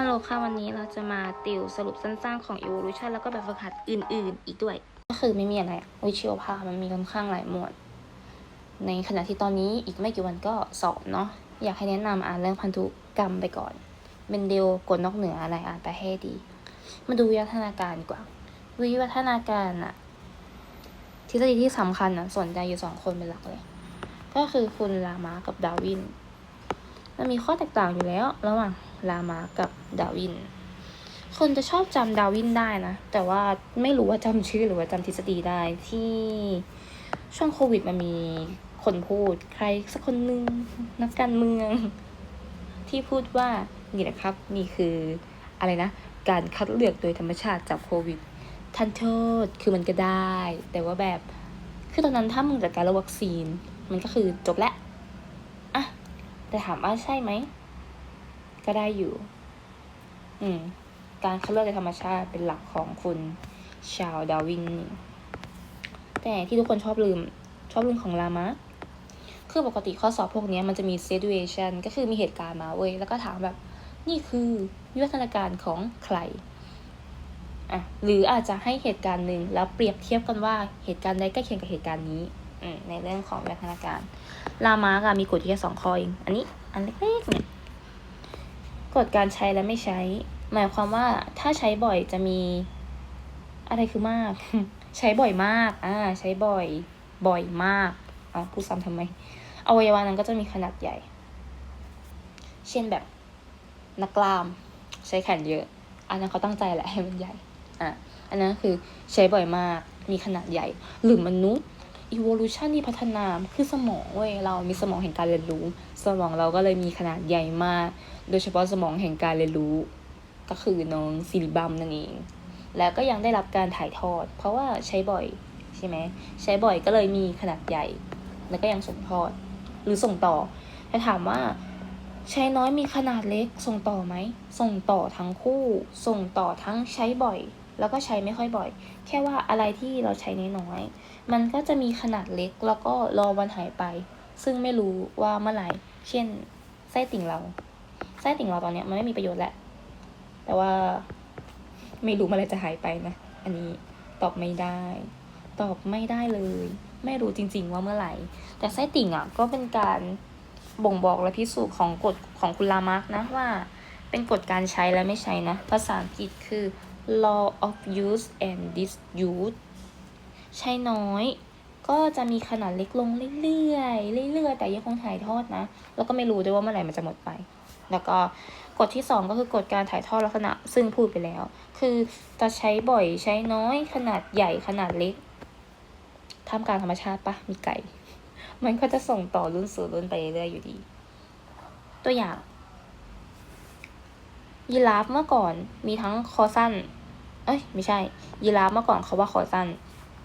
ฮัลโหลค่ะวันนี้เราจะมาติวสรุปสั้นๆของ evolution แล้วก็แบบฝึกหัดอื่นๆ อีกด้วย ก็คือไม่มีอะไรวิชีวภาพมันมีค่อนข้างหลายหมวด ในขณะที่ตอนนี้อีกไม่กี่วันก็สอบเนาะอยากให้แนะนำอ่านเรื่องพันธุกรรมไปก่อนเบนเดลกดนอกเหนืออะไรอ่านไปให้ดี มาดูวิวัฒนาการดีกว่า วิวัฒนาการอะทฤษฎีที่สำคัญอะสนใจอยู่สองคนเป็นหลักเลย ก็คือคุณลามากับดาวิน มันมีข้อแตกต่างอยู่แล้ว ระหว่าง ลามากับดาวิน คนจะชอบจำดาวินได้นะ แต่ว่าไม่รู้ว่าจำชื่อหรือว่าจำทฤษฎีได้ที่ช่วงโควิดมันมีคนพูดใครสักคนหนึ่งนักการเมือง ที่พูดว่านี่แหละครับนี่คืออะไรนะ การคัดเลือกโดยธรรมชาติจากโควิดทันโทษคือมันก็ได้ แต่ว่าแบบคือตอนนั้นถ้ามึงจัดการระวัคซีน มันก็คือจบแล้วอะแต่ถามว่าใช่ไหม ก็ได้อยู่ อืม การคัดเลือกโดยธรรมชาติเป็นหลักของคุณชาวดาวิน แต่ที่ทุกคนชอบลืม ชอบลืมของลามาคือปกติข้อสอบพวกนี้มันจะมี situation ก็คือมีเหตุการณ์มาเว้ย แล้วก็ถามแบบ นี่คือวิวัฒนาการของใคร อะ หรืออาจจะให้เหตุการณ์หนึ่งแล้วเปรียบเทียบกันว่าเหตุการณ์ใดใกล้เคียงกับเหตุการณ์นี้อในเรื่องของวิวัฒนาการ ลามาร์กอะมีกฎแค่สองข้อเอง อันนี้ อันเล็กๆเนี่ย กฎการใช้และไม่ใช้ หมายความว่าถ้าใช้บ่อยจะมี อะไรคือมาก ใช้บ่อยมาก อ่า ใช้บ่อย บ่อยมากเอาพูดซ้ำทำไมอวัยวะนั้นก็จะมีขนาดใหญ่ เช่นแบบนักกล้ามใช้แขนเยอะ อันนั้นเขาตั้งใจแหละให้มันใหญ่ อะ อันนั้นคือใช้บ่อยมาก มีขนาดใหญ่ หรือมนุษย์ evolution ที่พัฒนาคือสมองเว้ยเรามีสมองแห่งการเรียนรู้ สมองเราก็เลยมีขนาดใหญ่มาก โดยเฉพาะสมองแห่งการเรียนรู้ ก็คือน้องซิลิบัมนั่นเอง แล้วก็ยังได้รับการถ่ายทอด เพราะว่าใช้บ่อยใช่ไหมใช้บ่อยก็เลยมีขนาดใหญ่ แล้วก็ยังส่งทอด หรือส่งต่อถ้าถามว่าใช้น้อยมีขนาดเล็กส่งต่อไหม ส่งต่อทั้งคู่ ส่งต่อทั้งใช้บ่อย แล้วก็ใช้ไม่ค่อยบ่อย แค่ว่าอะไรที่เราใช้น้อยๆ มันก็จะมีขนาดเล็กแล้วก็รอวันหายไป ซึ่งไม่รู้ว่าเมื่อไหร่ เช่น ไส้ติ่งเรา ไส้ติ่งเราตอนเนี้ยมันไม่มีประโยชน์แล้ว แต่ว่าไม่รู้เมื่อไหรจะหายไปนะ อันนี้ตอบไม่ได้ ตอบไม่ได้เลย ไม่รู้จริง ๆ ว่าเมื่อไหร่ แต่ไส้ติ่งอะก็เป็นการบ่งบอกและพิสูจน์ของกฎของคุณลามาร์กนะว่า เป็นกฎการใช้และไม่ใช้นะ ภาษาอังกฤษคือ law of use and disuse ใช้น้อย ก็จะมีขนาดเล็กลงเรื่อยๆเรื่อยๆแต่ยังคงถ่ายทอดนะ แล้วก็ไม่รู้ด้วยว่าเมื่อไหร่มันจะหมดไป แล้วก็กฎที่สองก็คือกฎการถ่ายทอดลักษณะ ซึ่งพูดไปแล้ว คือจะใช้บ่อยใช้น้อยขนาดใหญ่ขนาดเล็กท่ามกลางธรรมชาติปะมีไก่ มันก็จะส่งต่อรุ่นสู่รุ่นไปเรื่อยๆอยู่ดี ตัวอย่าง ยีราฟเมื่อก่อนมีทั้งคอสั้น เอ้ย ไม่ใช่ ยีราฟเมื่อก่อนเขาว่าคอสั้น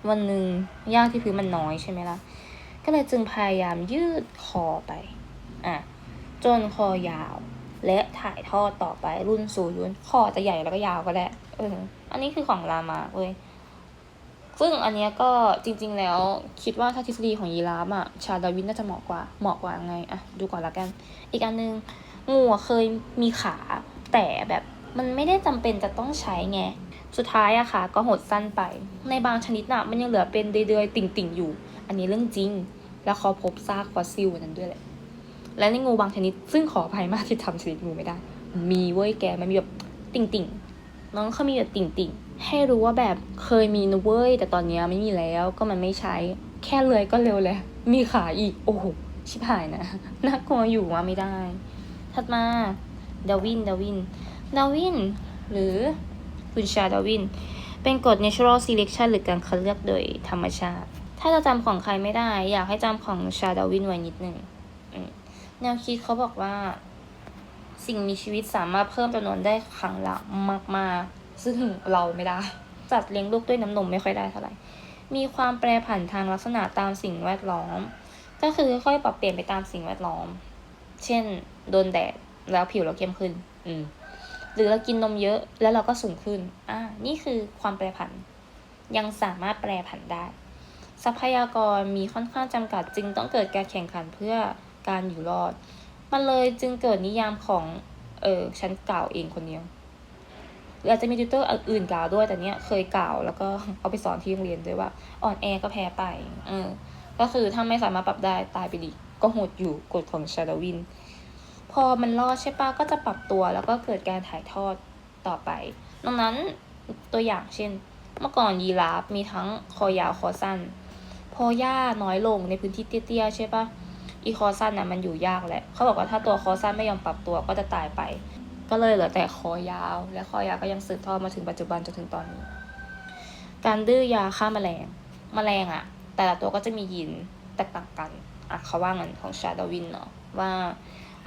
วันหนึ่งหญ้าที่พื้นมันน้อยใช่ไหมล่ะ ก็เลยจึงพยายามยืดคอไปอะจนคอยาว และถ่ายทอดต่อไปรุ่นสู่รุ่นคอจะใหญ่แล้วก็ยาวก็ได้เอออันนี้คือของรามาเว้ยซึ่งอันเนี้ยก็จริง ๆ แล้วคิดว่าถ้าทฤษฎีของยีราฟอะชาดาวินน่าจะเหมาะกว่าเหมาะกว่าไงอะดูก่อนละกัน อีกอันนึงงูเคยมีขา แต่แบบมันไม่ได้จำเป็นจะต้องใช้ไง สุดท้ายอะค่ะ ก็หดสั้นไป ในบางชนิดน่ะมันยังเหลือเป็นเดือยๆ ติ่งๆ อยู่ อันนี้เรื่องจริง แล้วเขาพบซากฟอสซิลนั้นด้วยแหละ และในงูบางชนิด ซึ่งขออภัยมากที่ทำชนิดงูไม่ได้ มีเว้ยแกมันมีแบบติ่งๆ น้องเขามีแบบติ่งๆ ให้รู้ว่าแบบเคยมีนะเว้ย แต่ตอนนี้ไม่มีแล้วก็มันไม่ใช้ แค่เลยก็เร็วแล้ว มีขาอีก โอ้โห ชิบหายนะ น่ากลัวอยู่ว่าไม่ได้ ถัดมาดาวินดาวินดาวิน หรือ คุณชาดาวิน เป็นกฎ natural selection หรือการคัดเลือกโดยธรรมชาติ ถ้าจะจำของใครไม่ได้ อยากให้จำของชาดาวินไว้นิดหนึ่งแนวคิดเขาบอกว่า สิ่งมีชีวิตสามารถเพิ่มจำนวนได้ครั้งละมากๆ ซึ่งเราไม่ได้ จัดเลี้ยงลูกด้วยน้ำนมไม่ค่อยได้เท่าไหร่ มีความแปรผันทางลักษณะตามสิ่งแวดล้อม ก็คือค่อยๆปรับเปลี่ยนไปตามสิ่งแวดล้อม เช่น โดนแดดแล้วผิวเราเข้มขึ้น อืม หรือเรากินนมเยอะแล้วเราก็สูงขึ้น อ่า นี่คือความแปรผัน ยังสามารถแปรผันได้ ทรัพยากรมีค่อนข้างจำกัดจึงต้องเกิดการแข่งขันเพื่อการอยู่รอด มันเลยจึงเกิดนิยามของ เออฉันกล่าวเองคนเดียวหรืออาจจะมีติวเตอร์อื่นกล่าวด้วยแต่เนี้ยเคยกล่าวแล้วก็เอาไปสอนที่โรงเรียนด้วยว่าอ่อนแอก็แพ้ไป เออ ก็คือถ้าไม่สามารถปรับได้ตายไปดิก็หดอยู่กฎของชาดวิน พอมันรอดใช่ปะก็จะปรับตัวแล้วก็เกิดการถ่ายทอดต่อไป ดังนั้นตัวอย่างเช่น เมื่อก่อนยีราฟมีทั้งคอยาวคอสั้น พอหญ้าน้อยลงในพื้นที่เตี้ยๆใช่ปะอีคอสั้นน่ะมันอยู่ยากแหละ เขาบอกว่าถ้าตัวคอสั้นไม่ยอมปรับตัวก็จะตายไป ก็เลยเหลือแต่คอยาว และคอยาวก็ยังสืบทอดมาถึงปัจจุบันจนถึงตอนนี้ การดื้อยาฆ่าแมลงแมลงอะแต่ละตัวก็จะมียีนแตกต่างกันอะเขาว่างันของชาดาวินเนาะว่า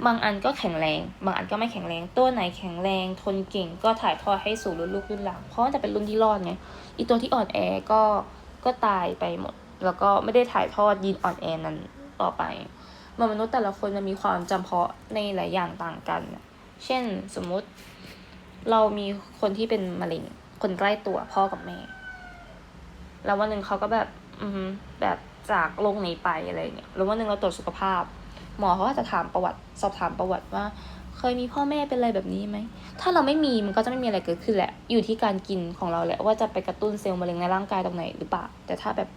บางอันก็แข็งแรง บางอันก็ไม่แข็งแรง ตัวไหนแข็งแรง ทนเก่ง ก็ถ่ายทอดให้สู่รุ่นลูกรุ่นหลัง เพราะว่าจะเป็นรุ่นที่รอดไง อีตัวที่อ่อนแอก็ก็ตายไปหมด แล้วก็ไม่ได้ถ่ายทอดยีนอ่อนแอนั้นต่อไปมนุษย์แต่ละคนมันมีความจำเพาะในหลายอย่างต่างกัน เช่นสมมุติเรามีคนที่เป็นมะเร็ง คนใกล้ตัวพ่อกับแม่ แล้ววันหนึ่งเขาก็แบบ อืแบบจากโลกนี้ไปอะไรเงี้ยแล้ววันหนึ่งเราตรวจสุขภาพ หมอเขาก็จะถามประวัติ สอบถามประวัติว่า เคยมีพ่อแม่เป็นอะไรแบบนี้ไหม ถ้าเราไม่มีมันก็จะไม่มีอะไรเกิดขึ้นแหละ อยู่ที่การกินของเราแหละว่าจะไปกระตุ้นเซลล์มะเร็งในร่างกายตรงไหนหรือเปล่า แต่ถ้าแบบ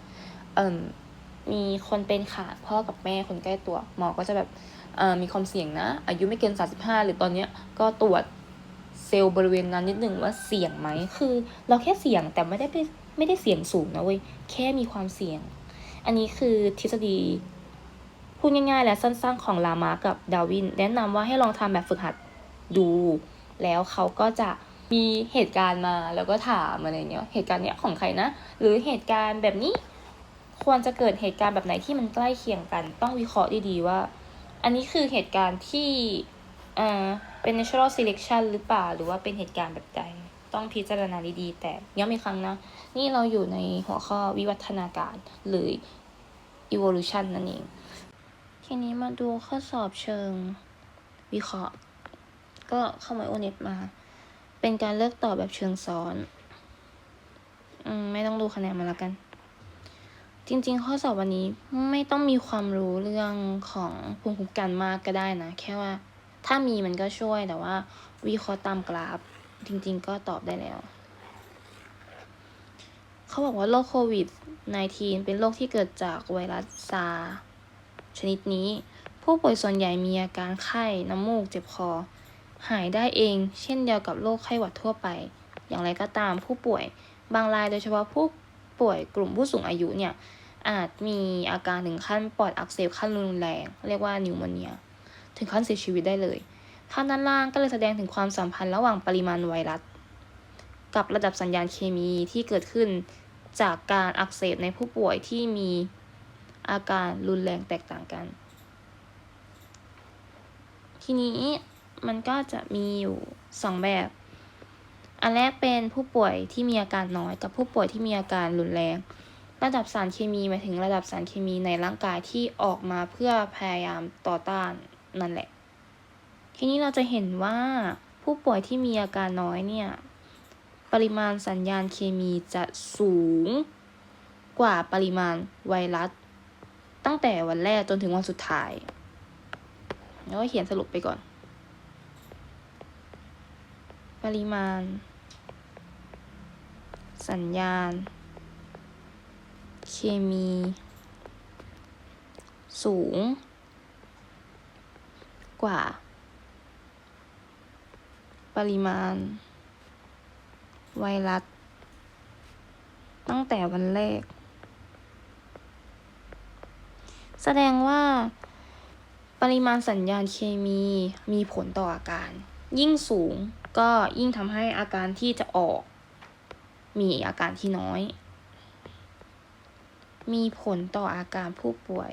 เอ่มมีคนเป็นขาดพ่อกับแม่คนใกล้ตัว หมอก็จะแบบเอ่อมีความเสี่ยงนะ อายุไม่เกิน 35 หรือตอนเนี้ยก็ตรวจเซลล์บริเวณนั้นนิดหนึ่งว่าเสี่ยงไหม คือเราแค่เสี่ยงแต่ไม่ได้ไปไม่ได้เสี่ยงสูงนะเว้ย แค่มีความเสี่ยง อันนี้คือทฤษฎี พูดง่ายๆ และสั้นๆของลามากับดาวิน แนะนำว่าให้ลองทำแบบฝึกหัดดู แล้วเขาก็จะมีเหตุการณ์มาแล้วก็ถามอะไรเงี้ยเหตุการณ์เนี้ยของใครนะ หรือเหตุการณ์แบบนี้ ควรจะเกิดเหตุการณ์แบบไหนที่มันใกล้เคียงกัน ต้องวิเคราะห์ดีๆว่า อันนี้คือเหตุการณ์ที่อ่าเป็น natural selection หรือเปล่า หรือว่าเป็นเหตุการณ์แบบใดต้องพิจารณาดีๆ แต่ย้ำอีกครั้งนะ นี่เราอยู่ในหัวข้อวิวัฒนาการหรือ evolution นั่นเอง ทีนี้มาดูข้อสอบเชิงวิเคราะห์ ก็เข้ามาโอเน็ตมา เป็นการเลือกตอบแบบเชิงซ้อน อืม ไม่ต้องดูคะแนนมาแล้วกัน จริง ๆ ข้อสอบวันนี้ไม่ต้องมีความรู้เรื่องของภูมิคุ้มกันมากก็ได้นะ แค่ว่าถ้ามีมันก็ช่วยแต่ว่า วิเคราะห์ตามกราฟ จริง ๆ ก็ตอบได้แล้ว เขาบอกว่าโรคโควิด -19 เป็นโรคที่เกิดจากไวรัสซาร์ ชนิดนี้ ผู้ป่วยส่วนใหญ่มีอาการไข้ น้ำมูก เจ็บคอ หายได้เอง เช่นเดียวกับโรคไข้หวัดทั่วไป อย่างไรก็ตามผู้ป่วยบางรายโดยเฉพาะผู้ป่วยกลุ่มผู้สูงอายุเนี่ยอาจมีอาการถึงขั้นปอดอักเสบขั้นรุนแรง เรียกว่านิวโมเนีย ถึงขั้นเสียชีวิตได้เลยภาพด้านล่างก็เลยแสดงถึงความสัมพันธ์ระหว่างปริมาณไวรัส กับระดับสัญญาณเคมีที่เกิดขึ้นจากการอักเสบในผู้ป่วยที่มี อาการรุนแรงแตกต่างกัน ทีนี้มันก็จะมีอยู่สองแบบ อันแรกเป็นผู้ป่วยที่มีอาการน้อยกับผู้ป่วยที่มีอาการรุนแรง ระดับสารเคมีหมายถึงระดับสารเคมีในร่างกายที่ออกมาเพื่อพยายามต่อต้านนั่นแหละ ทีนี้เราจะเห็นว่าผู้ป่วยที่มีอาการน้อยเนี่ยปริมาณสัญญาณเคมีจะสูงกว่าปริมาณไวรัส ตั้งแต่วันแรกจนถึงวันสุดท้าย แล้วก็เขียนสรุปไปก่อน ปริมาณ สัญญาณ เคมี สูง กว่า ปริมาณ ไวรัส ตั้งแต่วันแรก แสดงว่าปริมาณสัญญาณเคมีมีผลต่ออาการ ยิ่งสูงก็ยิ่งทำให้อาการที่จะออก มีอาการที่น้อย มีผลต่ออาการผู้ป่วย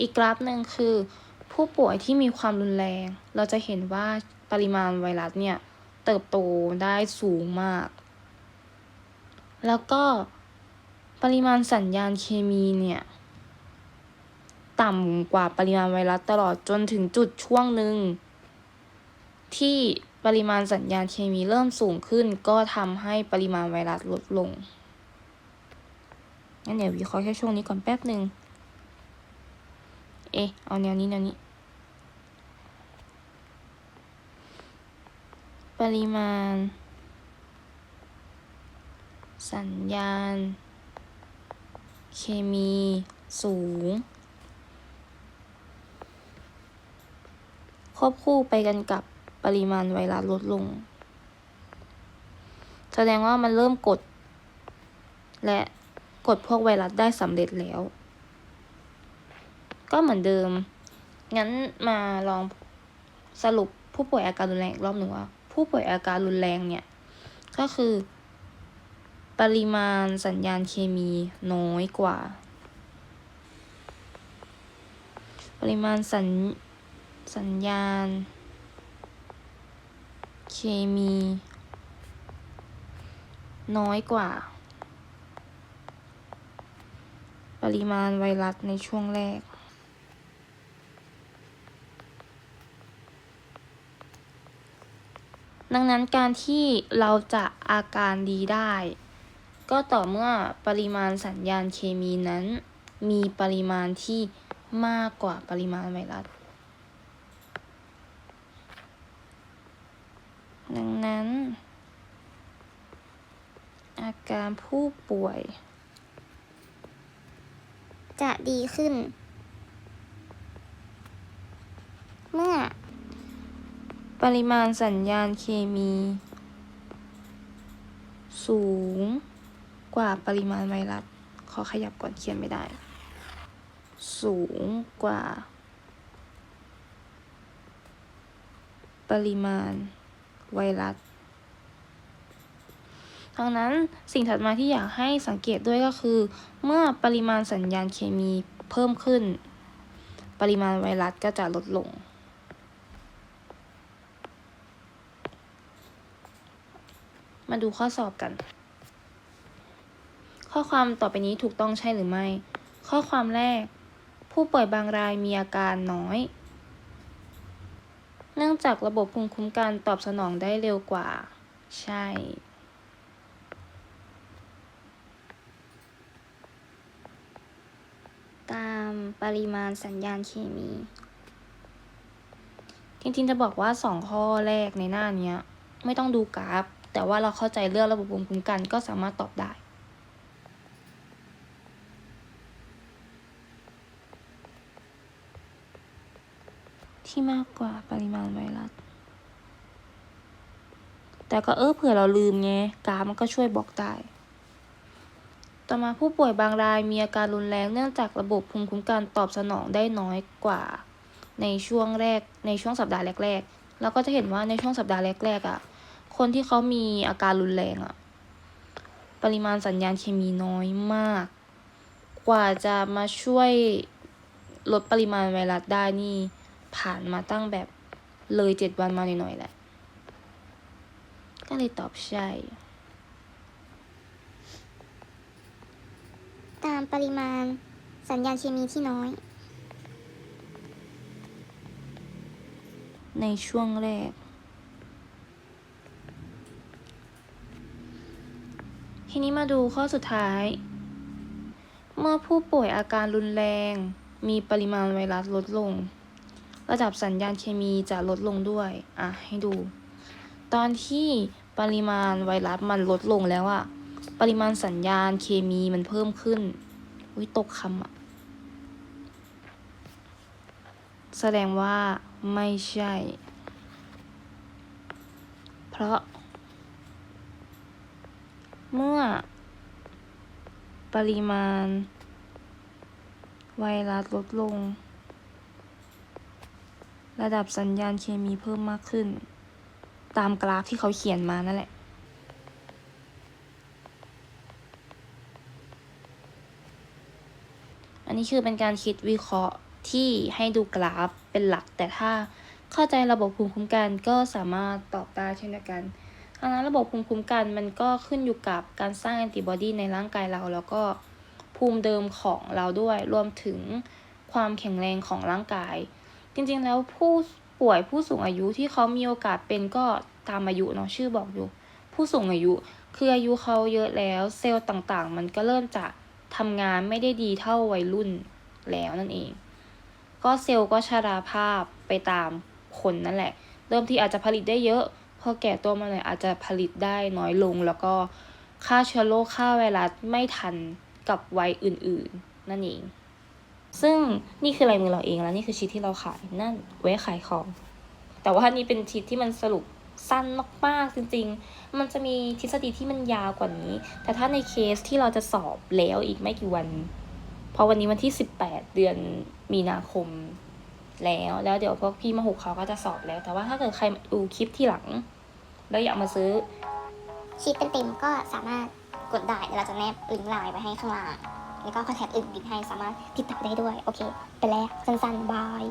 อีกกราฟหนึ่งคือ ผู้ป่วยที่มีความรุนแรง เราจะเห็นว่าปริมาณไวรัสเนี่ย เติบโตได้สูงมาก แล้วก็ปริมาณสัญญาณเคมีเนี่ย ต่ำกว่าปริมาณไวรัสตลอดจนถึงจุดช่วงหนึ่ง ที่ปริมาณสัญญาณเคมีเริ่มสูงขึ้น ก็ทำให้ปริมาณไวรัสลดลงงั้นเดี๋ยววิเคราะห์แค่ช่วงนี้ก่อนแป๊บหนึ่งเอ๊ะเอาแนวนี้แนวนี้ ปริมาณ สัญญาณ เคมีสูง ควบคู่ไปกันกับปริมาณไวรัสลดลง แสดงว่ามันเริ่มกด และกดพวกไวรัสได้สำเร็จแล้ว ก็เหมือนเดิม งั้นมาลองสรุปผู้ป่วยอาการรุนแรงอีกรอบหนึ่งว่า ผู้ป่วยอาการรุนแรงเนี่ย ก็คือ ปริมาณสัญญาณเคมีน้อยกว่า ปริมาณสัญสัญญาณ เคมี น้อยกว่า ปริมาณไวรัสในช่วงแรก ดังนั้นการที่เราจะอาการดีได้ ก็ต่อเมื่อปริมาณสัญญาณเคมีนั้น มีปริมาณที่มากกว่าปริมาณไวรัส ดังนั้น อาการผู้ป่วย จะดีขึ้น เมื่อ ปริมาณสัญญาณเคมี สูง กว่าปริมาณไวรัสขอขยับก่อนเขียนไม่ได้ สูงกว่า ปริมาณไวรัสดังนั้นสิ่งถัดมาที่อยากให้สังเกตด้วยก็คือ เมื่อปริมาณสัญญาณเคมีเพิ่มขึ้น ปริมาณไวรัสก็จะลดลง มาดูข้อสอบกัน ข้อความต่อไปนี้ถูกต้องใช่หรือไม่ ข้อความแรก ผู้ป่วยบางรายมีอาการน้อย เนื่องจากระบบภูมิคุ้มกันตอบสนองได้เร็วกว่า ใช่ ตามปริมาณสัญญาณเคมี จริงๆจะบอกว่าสองข้อแรกในหน้านี้ไม่ต้องดูกราฟ แต่ว่าเราเข้าใจเรื่องระบบภูมิคุ้มกันก็สามารถตอบได้ ที่มากกว่าปริมาณไวรัส แต่ก็เออเผื่อเราลืมไงกามันก็ช่วยบอกได้ ต่อมาผู้ป่วยบางรายมีอาการรุนแรงเนื่องจากระบบภูมิคุ้มกันตอบสนองได้น้อยกว่า ในช่วงแรกในช่วงสัปดาห์แรกๆเราก็จะเห็นว่าในช่วงสัปดาห์แรกๆอะ่ะ คนที่เขามีอาการรุนแรงอะ่ะ ปริมาณสัญญาณเคมีน้อยมาก กว่าจะมาช่วยลดปริมาณไวรัสได้นี่ ผ่านมาตั้งแบบเลยเจ็ดวันมาหน่อยๆแหละ ก็เลยตอบใช่ ตามปริมาณสัญญาณเคมีที่น้อย ในช่วงแรก ทีนี้มาดูข้อสุดท้าย เมื่อผู้ป่วยอาการรุนแรง มีปริมาณไวรัสลดลง ระดับสัญญาณเคมีจะลดลงด้วย อะ ให้ดู ตอนที่ปริมาณไวรัสมันลดลงแล้วอะปริมาณสัญญาณเคมีมันเพิ่มขึ้น อุ้ยตกคำอะแสดงว่าไม่ใช่ เพราะ เมื่อ ปริมาณ ไวรัสลดลง ระดับสัญญาณเคมีเพิ่มมากขึ้น ตามกราฟที่เขาเขียนมานั่นแหละ อันนี้คือเป็นการคิดวิเคราะห์ที่ให้ดูกราฟเป็นหลัก แต่ถ้าเข้าใจระบบภูมิคุ้มกันก็สามารถตอบได้เช่นเดียวกันดังนั้นระบบภูมิคุ้มกันมันก็ขึ้นอยู่กับการสร้างแอนติบอดีในร่างกายเรา แล้วก็ภูมิเดิมของเราด้วย รวมถึงความแข็งแรงของร่างกาย จริงๆแล้วผู้ป่วยผู้สูงอายุที่เขามีโอกาสเป็นก็ตามอายุเนาะชื่อบอกอยู่ ผู้สูงอายุ คืออายุเขาเยอะแล้ว เซลล์ต่างๆ มันก็เริ่มจะทำงานไม่ได้ดีเท่าวัยรุ่นแล้วนั่นเอง ก็เซลล์ก็ชราภาพไปตามคนนั่นแหละ เริ่มที่อาจจะผลิตได้เยอะ พอแก่ตัวมาหน่อยอาจจะผลิตได้น้อยลง แล้วก็ฆ่าเชื้อโรคฆ่าไวรัสไม่ทันกับวัยอื่น ๆ นั่นเอง ซึ่งนี่คือลายมือเราเองแล้วนี่คือชีทที่เราขายนั่นไว้ขายของ แต่ว่านี่เป็นชีทที่มันสรุปสั้นมากๆจริง ๆ มันจะมีทฤษฎีที่มันยาวกว่านี้ แต่ถ้าในเคสที่เราจะสอบแล้วอีกไม่กี่วันพราะวันนี้วันที่ 18 เดือนมีนาคมแล้ว แล้วเดี๋ยวพวกพี่มหกเขาก็จะสอบแล้ว แต่ว่าถ้าเกิดใครดูคลิปที่หลัง แล้วอยากมาซื้อชีตเต็มๆก็สามารถกดได้เดี๋ยวเราจะแนบลิงก์ไลน์ไว้ให้ข้างล่าง แล้วก็คอนแทคอื่นลิงก์ให้สามารถติดต่อได้ด้วย โอเค ไปแล้ว สั้นๆ บาย